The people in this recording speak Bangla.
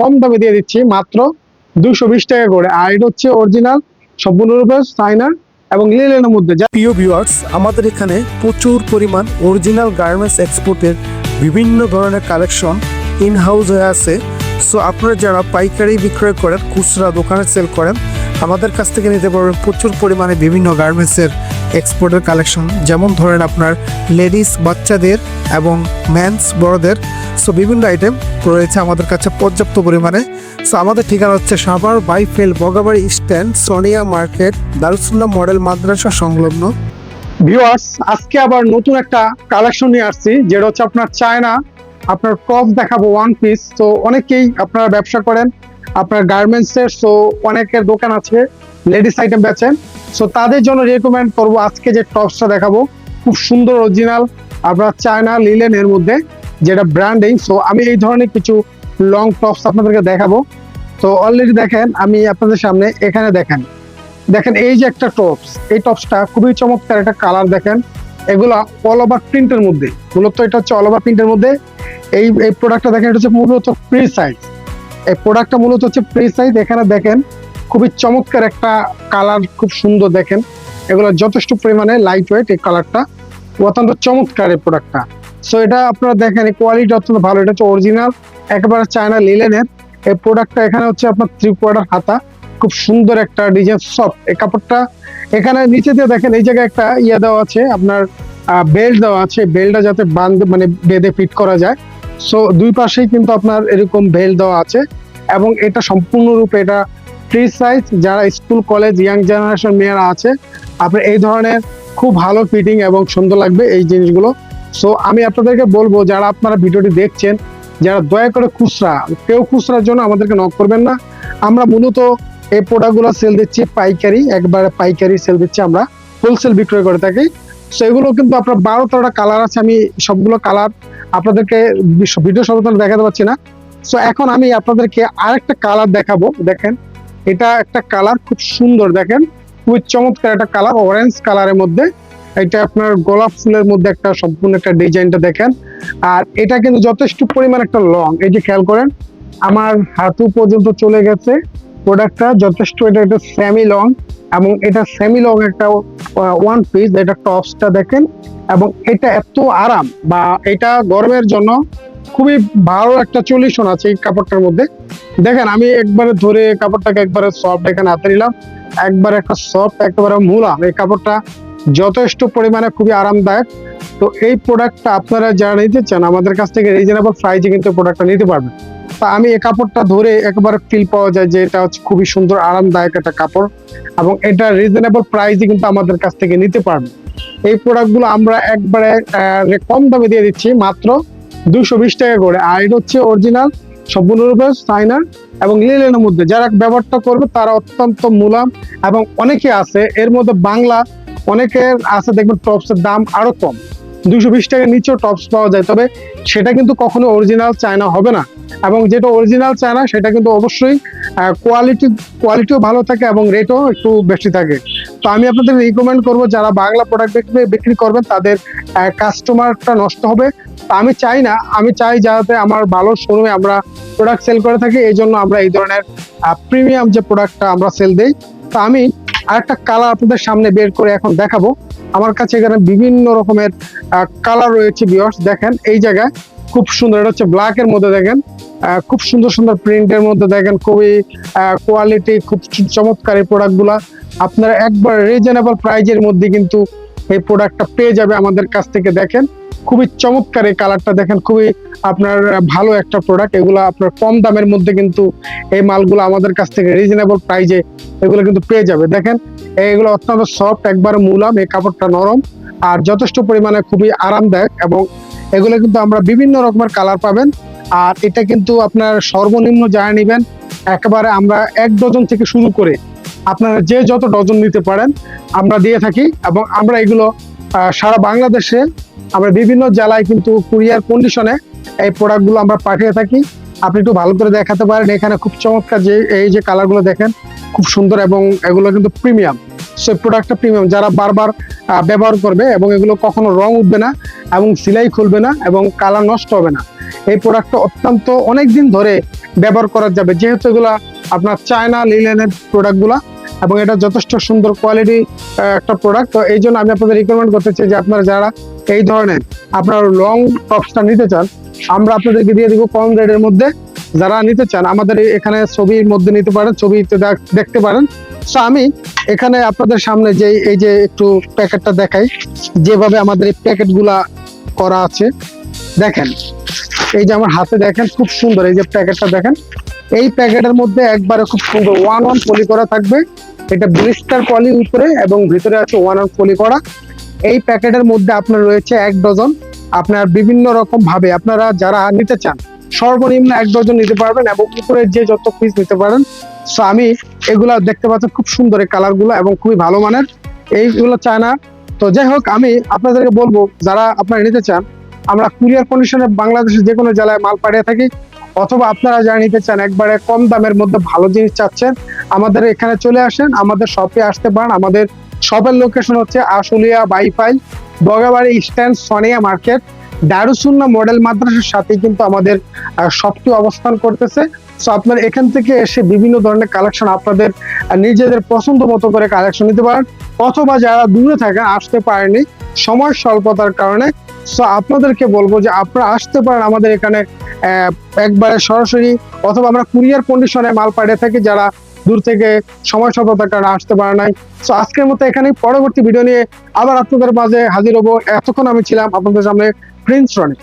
কম দামে দিয়ে দিচ্ছি, মাত্র দুশো বিশ টাকা করে। আর এটা হচ্ছে অরিজিনাল সম্পূর্ণরূপে চাইনা এবং লিলেনের মধ্যে। যা প্রিয় ভিউয়ার্স আমাদের এখানে প্রচুর পরিমাণ অরিজিনাল গার্মেন্টস এক্সপোর্টের বিভিন্ন ধরনের কালেকশন ইন হাউস হয়ে আছে। সো আপনারা যারা পাইকারি বিক্রয় করেন, খুচরা দোকানে সেল করেন, আমাদের কাছ থেকে নিতে পারবেন প্রচুর পরিমাণে বিভিন্ন গার্মেন্টসের এক্সপোর্টের কালেকশন যেমন ধরেন আপনার লেডিস বাচ্চাদের এবং ম্যানস বড়দের। সো বিভিন্ন আইটেম রয়েছে আমাদের কাছে পর্যাপ্ত পরিমাণে। সো আমাদের ঠিকানা হচ্ছে Savar Baipail Bagabari stand, Sonia market, Darussullah model মাদ্রাসা সংলগ্ন। ভিউয়ার্স আজকে আবার নতুন একটা কালেকশন নিয়ে আসছি, যেটা হচ্ছে আপনার চায়না। আপনার টপ দেখাবো ওয়ান পিস তো অনেকেই আপনারা ব্যবসা করেন, আপনার গার্মেন্টস এর সো অনেকের দোকান আছে লেডিস আইটেম বেচেন। সো তাদের জন্য রেকমেন্ড করব আজকে যে টপসটা দেখাবো। খুব সুন্দর অরিজিনাল আপনার চায়না লিলেন এর মধ্যে যেটা ব্র্যান্ডিং সো আমি এই ধরনের কিছু লং টপস আপনাদেরকে দেখাবো। তো অলরেডি দেখেন, আমি আপনাদের সামনে এখানে দেখেন। দেখেন, এই যে একটা টপস এই টপসটা খুবই চমৎকার একটা কালার দেখেন। এগুলা অল ওভার প্রিন্টের মধ্যে, মূলত এটা হচ্ছে অল ওভার প্রিন্টের মধ্যে। এই এই প্রোডাক্টটা দেখেন, এটা হচ্ছে মূলত প্রি সাইজ এই প্রোডাক্টটা মূলত হচ্ছে ফ্রি সাইজ এখানে দেখেন খুবই চমৎকার একটা কালার, খুব সুন্দর দেখেন। এগুলো যথেষ্ট পরিমাণে লাইট ওয়েট এই কালারটা। অত্যন্ত চমৎকার এই প্রোডাক্টটা সো এটা আপনারা দেখেন কোয়ালিটি অত্যন্ত ভালো। এটা হচ্ছে অরিজিনাল একেবারে চায়না লিলেনের এই প্রোডাক্টটা এখানে হচ্ছে আপনার থ্রি কোয়ার্টার হাতা। খুব সুন্দর একটা ডিজাইন সফট এই কাপড়টা এখানে নিচে দিয়ে দেখেন, এই জায়গায় একটা ইয়ে দেওয়া আছে, আপনার বেল্ট দেওয়া আছে। বেল্টটা যাতে বান্ধ মানে বেঁধে ফিট করা যায়। সো দুই পাশেই কিন্তু আপনার এরকম বেল্ট দেওয়া আছে। এবং এটা সম্পূর্ণরূপে এটা ফ্রি সাইজ যারা স্কুল কলেজ ইয়াং জেনারেশন মেয়েরা আছে, আপনার এই ধরনের খুব ভালো ফিটিং এবং সুন্দর লাগবে এই জিনিসগুলো। সো আমি আপনাদেরকে বলব, যারা আপনারা ভিডিওটি দেখছেন, যারা দয়া করে খুচরা, কেউ খুচরার জন্য আমাদেরকে নক করবেন না। আমরা মূলত এই প্রোডাক্টগুলো সেল দিচ্ছি পাইকারি, একবারে পাইকারি সেল দিচ্ছি আমরা হোলসেল বিক্রয় করে থাকি। সো এগুলো কিন্তু আপনার বারো তেরোটা কালার আছে, আমি সবগুলো কালার আপনাদেরকে ভিডিও সর্বতন দেখাতে পারছি না। সো এখন আমি আপনাদেরকে আরেকটা কালার দেখাবো, দেখেন। এটা একটা কালার খুব সুন্দর, দেখেন। খুবই চমৎকার একটা কালার অরেঞ্জ কালারের মধ্যে। এটা আপনার গোলাপ ফুলের মধ্যে একটা সম্পূর্ণ একটা ডিজাইনটা দেখেন। আর এটা কিন্তু যথেষ্ট পরিমাণ একটা লং এই যে খেয়াল করেন, আমার হাঁটু পর্যন্ত চলে গেছে প্রোডাক্টটা, যথেষ্ট এটা একটা সেমি লং এবং এটা সেমি লং একটা ওয়ান পিস এটা টপসটা দেখেন। এবং এটা এত আরাম বা এটা গরমের জন্য খুবই ভালো একটা সলিউশন আছে এই কাপড়টার মধ্যে। দেখেন, আমি একবারে ধরে কাপড়টাকে একবারে সফট এখানে হাতে নিলাম। একবারে একটা সফট একেবারে মুলাম এই কাপড়টা যথেষ্ট পরিমাণে খুবই আরামদায়ক। তো এই প্রোডাক্টটা আপনারা যারা নিতে চান, আমাদের কাছ থেকে রিজনেবল প্রাইজে কিন্তু প্রোডাক্টটা নিতে পারবেন। তা আমি এই কাপড়টা ধরে একবারে ফিল পাওয়া যায় যে এটা হচ্ছে খুবই সুন্দর, আরামদায়ক একটা কাপড় এবং এটা রিজনেবল প্রাইসে কিন্তু আমাদের কাছ থেকে নিতে পারবেন। এই প্রোডাক্টগুলো আমরা একবারে কম দামে দিয়ে দিচ্ছি, মাত্র দুশো বিশ টাকা করে। আর এটা হচ্ছে অরিজিনাল সম্পূর্ণরূপে চাইনা এবং লিলেনের মধ্যে। যারা ব্যবহারটা করবে, তারা অত্যন্ত মুলাম এবং অনেকে আছে, এর মধ্যে বাংলা, অনেকের আছে দেখবেন টপসের দাম আরও কম। দুশো বিশ টাকার নিচেও টপস পাওয়া যায়, তবে সেটা কিন্তু কখনো অরিজিনাল চায়না হবে না। এবং যেটা অরিজিনাল চায়না সেটা কিন্তু অবশ্যই কোয়ালিটি কোয়ালিটিও ভালো থাকে এবং রেটও একটু বেশি থাকে। তো আমি আপনাদের রিকমেন্ড করব, যারা বাংলা প্রোডাক্ট বিক্রি করবেন, তাদের কাস্টমারটা নষ্ট হবে। আমি চাই না, আমি চাই যাতে আমার ভালো শোরুমে আমরা প্রোডাক্ট সেল করে থাকি, এই জন্য আমরা এই ধরনের প্রিমিয়াম যে প্রোডাক্টটা আমরা সেল দেই। তো আমি আরেকটা কালার আপনাদের সামনে বের করে এখন দেখাবো। আমার কাছে এখানে বিভিন্ন রকমের কালার রয়েছে বিয়ার্স দেখেন এই জায়গায় খুব সুন্দর, এটা হচ্ছে ব্ল্যাক এর মধ্যে দেখেন খুব সুন্দর সুন্দর প্রিন্টের মধ্যে দেখেন, খুবই কোয়ালিটি খুব চমৎকার এই প্রোডাক্টগুলা আপনারা একবার রিজনেবল প্রাইজের মধ্যে কিন্তু এই প্রোডাক্টটা পেয়ে যাবে আমাদের কাছ থেকে, দেখেন। খুবই চমৎকার এই কালারটা দেখেন, খুবই আপনার ভালো একটা প্রোডাক্ট এগুলো আপনার কম দামের মধ্যে কিন্তু এই মালগুলো আমাদের কাছ থেকে রিজনেবল প্রাইজে এগুলো কিন্তু পেয়ে যাবে। দেখেন, এগুলো অত্যন্ত সফট একবার মুলাম, এই কাপড়টা নরম আর যথেষ্ট পরিমাণে খুবই আরামদায়ক এবং এগুলো কিন্তু আমরা বিভিন্ন রকমের কালার পাবেন আর এটা কিন্তু আপনার সর্বনিম্ন যা নেবেন, একেবারে আমরা এক ডজন থেকে শুরু করে আপনারা যে যত ডজন নিতে পারেন, আমরা দিয়ে থাকি এবং আমরা এগুলো সারা বাংলাদেশে আমরা বিভিন্ন জেলায় কিন্তু কুরিয়ার কন্ডিশনে এই প্রোডাক্টগুলো আমরা পাঠিয়ে থাকি। আপনি একটু ভালো করে দেখাতে পারেন, এখানে খুব চমৎকার যে, এই যে কালারগুলো দেখেন, খুব সুন্দর এবং এগুলো কিন্তু প্রিমিয়াম সে প্রোডাক্টটা প্রিমিয়াম যারা বারবার ব্যবহার করবে এবং এগুলো কখনো রং উঠবে না এবং সিলাই খুলবে না এবং কালার নষ্ট হবে না। এই প্রোডাক্টটা অত্যন্ত অনেক দিন ধরে ব্যবহার করা যাবে, যেহেতু এগুলা আপনার চায়না লিলেনের প্রোডাক্টগুলা এবং এটা যথেষ্ট সুন্দর কোয়ালিটি একটা প্রোডাক্ট তো এই জন্য আমি আপনাদের রিকমেন্ড করতে চাই যে আপনারা যারা এই ধরনের আপনার লং টপসটা নিতে চান, আমরা আপনাদেরকে দিয়ে দিব কম রেটের মধ্যে। যারা নিতে চান, আমাদের এখানে ছবির মধ্যে নিতে পারেন ছবিতে দেখ- দেখতে পারেন। সো আমি এখানে আপনাদের সামনে যে, এই যে একটু প্যাকেটটা দেখাই, যেভাবে আমাদের এই প্যাকেটগুলা করা আছে, দেখেন। এই যে আমার হাতে দেখেন, খুব সুন্দর এই যে প্যাকেটটা দেখেন। এই প্যাকেটের মধ্যে একবারে খুব সুন্দর ওয়ান ওয়ান পলি করা থাকবে। এটা ব্লিস্টার পলি উপরে এবং ভিতরে আছে ওয়ান ওয়ান পলি করা। এই প্যাকেটের মধ্যে আপনার রয়েছে এক ডজন। আপনার বিভিন্ন রকম ভাবে আপনারা যারা নিতে চান, সর্বনিম্ন এক ডজন নিতে পারবেন এবং উপরে যে যত পিস নিতে পারেন সো আমি এগুলা দেখতে পাচ্ছি খুব সুন্দর এই কালারগুলো এবং খুবই ভালো মানের। এইগুলো চায় না। তো যাই হোক, আমি আপনাদেরকে বলব, যারা আপনারা নিতে চান, আমরা কুরিয়ার কন্ডিশনে বাংলাদেশের যে কোনো জেলায় মাল পাঠিয়ে থাকি। অথবা আপনারা যারা নিতে চান, একবারে কম দামের মধ্যে ভালো জিনিস চাচ্ছেন আমাদের এখানে চলে আসেন, আমাদের শপে আসতে পারেন। আমাদের শপের লোকেশন হচ্ছে Ashulia Baipail Bagabari stand Sonia market. Darussunnah model মাদ্রাসার সাথে কিন্তু আমাদের শপটি অবস্থান করতেছে। সো আপনার এখান থেকে এসে বিভিন্ন ধরনের কালেকশন আপনাদের নিজেদের পছন্দ মতো করে কালেকশন নিতে পারেন। অথবা যারা দূরে থাকেন, আসতে পারেনি সময় স্বল্পতার কারণে। সো আপনাদেরকে বলব যে আপনারা আসতে পারেন আমাদের এখানে একবারে সরাসরি, অথবা আমরা কুরিয়ার কন্ডিশনে মাল পাঠিয়ে থাকি। যারা দূর থেকে সময় স্বল্পতার কারণে আসতে পারে নাই। তো আজকের মতো এখানে পরবর্তী ভিডিও নিয়ে আবার আপনাদের মাঝে হাজির হব। এতক্ষণ আমি ছিলাম আপনাদের সামনে প্রিন্স রনি